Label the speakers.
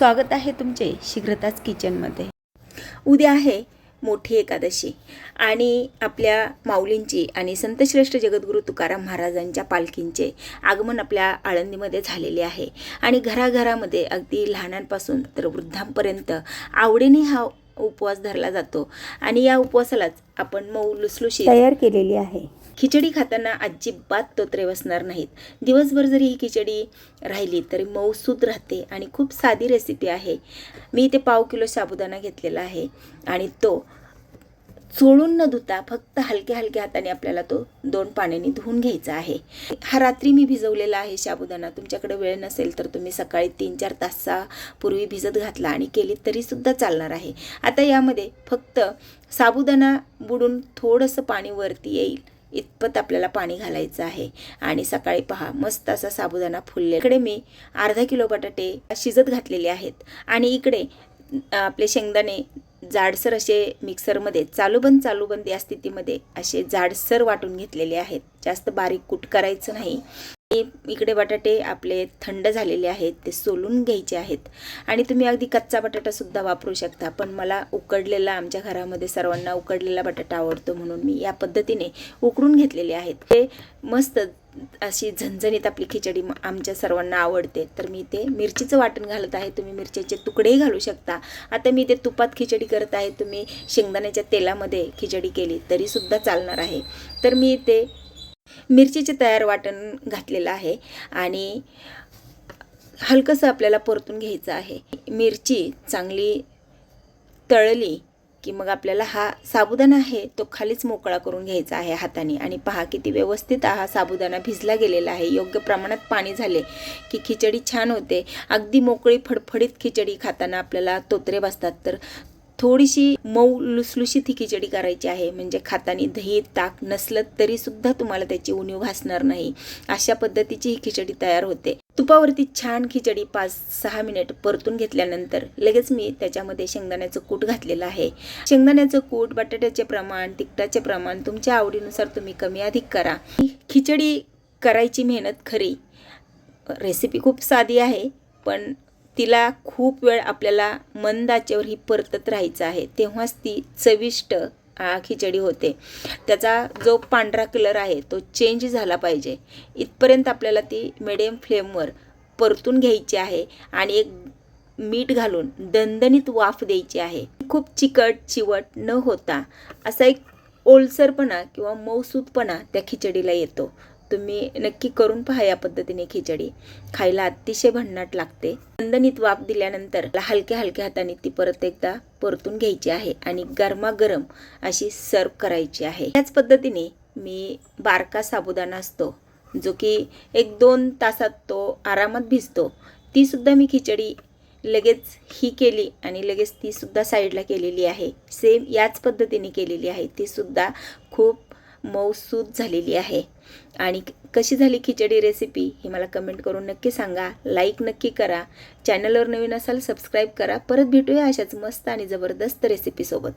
Speaker 1: स्वागत आहे तुमचे शीघ्रताच किचनमध्ये. उद्या आहे मोठी एकादशी आणि आपल्या माऊलींची आणि संतश्रेष्ठ जगद्गुरू तुकाराम महाराजांच्या पालखींचे आगमन आपल्या आळंदीमध्ये झालेले आहे. आणि घराघरामध्ये अगदी लहानांपासून तर वृद्धांपर्यंत आवडीने हा उपवास धरला जातो. आणि या उपवासालाच आपण मऊ लुसलुशी तयार केलेली आहे. खिचडी खाताना अजिबात तोत्रे बसणार नाहीत. दिवसभर जरी ही खिचडी राहिली तरी मऊसूद राहते आणि खूप साधी रेसिपी आहे. मी इथे पाव किलो साबुदाणा घेतलेला आहे आणि तो चोळून न धुता फक्त हलक्या हलक्या हाताने आपल्याला तो दोन पाण्याने धुवून घ्यायचा आहे. हा रात्री मी भिजवलेला आहे साबुदाणा. तुमच्याकडे वेळ नसेल तर तुम्ही सकाळी तीन चार तासापूर्वी भिजत घातला आणि केली तरीसुद्धा चालणार आहे. आता यामध्ये फक्त साबुदाणा बुडून थोडंसं पाणी वरती येईल. इतपत आपल्याला पाणी घालायचं आहे. आणि सकाळी पहा मस्त असा साबुदाणा फुलले इकडे मी अर्धा किलो बटाटे शिजत घातलेले आहेत. आणि इकडे आपले शेंगदाणे जाडसर असे मिक्सरमध्ये चालूबंद चालूबंद या स्थितीमध्ये असे जाडसर वाटून घेतलेले आहेत. जास्त बारीक कूट करायचं नाही. इकडे बटाटे आपले थंड झालेले आहेत ते सोलून घ्यायचे आहेत. आणि तुम्ही अगदी कच्चा बटाटासुद्धा वापरू शकता पण मला उकडलेला आमच्या घरामध्ये सर्वांना उकडलेला बटाटा आवडतो म्हणून मी या पद्धतीने उकडून घेतलेले आहेत. ते मस्त अशी झणझणीत आपली खिचडी आमच्या सर्वांना आवडते. तर मी ते मिरचीचं वाटण घालत आहे. तुम्ही मिरचीचे तुकडेही घालू शकता. आता मी ते तुपात खिचडी करत आहे. तुम्ही शेंगदाण्याच्या तेलामध्ये खिचडी केली तरीसुद्धा चालणार आहे. तर मी ते मिरचीचे तयार वाटण घातलेलं आहे आणि हलकंसं आपल्याला परतून घ्यायचं आहे. मिरची चांगली तळली की मग आपल्याला हा साबुदाणा आहे तो खालीच मोकळा करून घ्यायचा आहे हाताने. आणि पहा किती व्यवस्थित हा साबुदाणा भिजला गेलेला आहे. योग्य प्रमाणात पाणी झाले की खिचडी छान होते. अगदी मोकळी फडफडीत खिचडी खाताना आपल्याला तोत्रे बसतात. तर थोडीशी मऊ लुसलुशीत ही खिचडी करायची आहे. म्हणजे खातानी दही ताक नसलं तरीसुद्धा तुम्हाला त्याची उणीव भासणार नाही. अशा पद्धतीची ही खिचडी तयार होते. तुपावरती छान खिचडी पाच सहा मिनिट परतून घेतल्यानंतर लगेच मी त्याच्यामध्ये शेंगदाण्याचं कूट घातलेलं आहे. शेंगदाण्याचं कूट बटाट्याचे प्रमाण तिखटाचे प्रमाण तुमच्या आवडीनुसार तुम्ही कमी अधिक करा. खिचडी करायची मेहनत खरी. रेसिपी खूप साधी आहे पण तिला खूप वेळ आपल्याला मंद आचेवर ही परतत राहायचं आहे. तेव्हाच ती चविष्ट खिचडी होते. त्याचा जो पांढरा कलर आहे तो चेंज झाला पाहिजे. इथपर्यंत आपल्याला ती मिडियम फ्लेमवर परतून घ्यायची आहे आणि एक मीठ घालून दणदणीत वाफ द्यायची आहे. खूप चिकट चिवट न होता असा एक ओलसरपणा किंवा मौसूदपणा त्या खिचडीला येतो. तुम्ही नक्की करून पहा या पद्धतीने खिचडी. खायला अतिशय भन्नाट लागते. नंदनीत वाफ दिल्यानंतर हलक्या हलक्या हाताने ती परत एकदा परतून घ्यायची आहे आणि गरमागरम अशी सर्व करायची आहे. त्याच पद्धतीने मी बारका साबुदाणा असतो जो की एक दोन तासात तो आरामात भिजतो. तीसुद्धा मी खिचडी लगेच ही केली आणि लगेच तीसुद्धा साईडला केलेली आहे. सेम याच पद्धतीने केलेली आहे. ती सुद्धा खूप मौसूद झालेली आहे. आणि कशी झाली खिचडी रेसिपी ही मला कमेंट करून नक्की सांगा. लाईक नक्की करा. चॅनलवर नवीन असाल सबस्क्राईब करा. परत भेटूया अशाच मस्त आणि जबरदस्त रेसिपीसोबत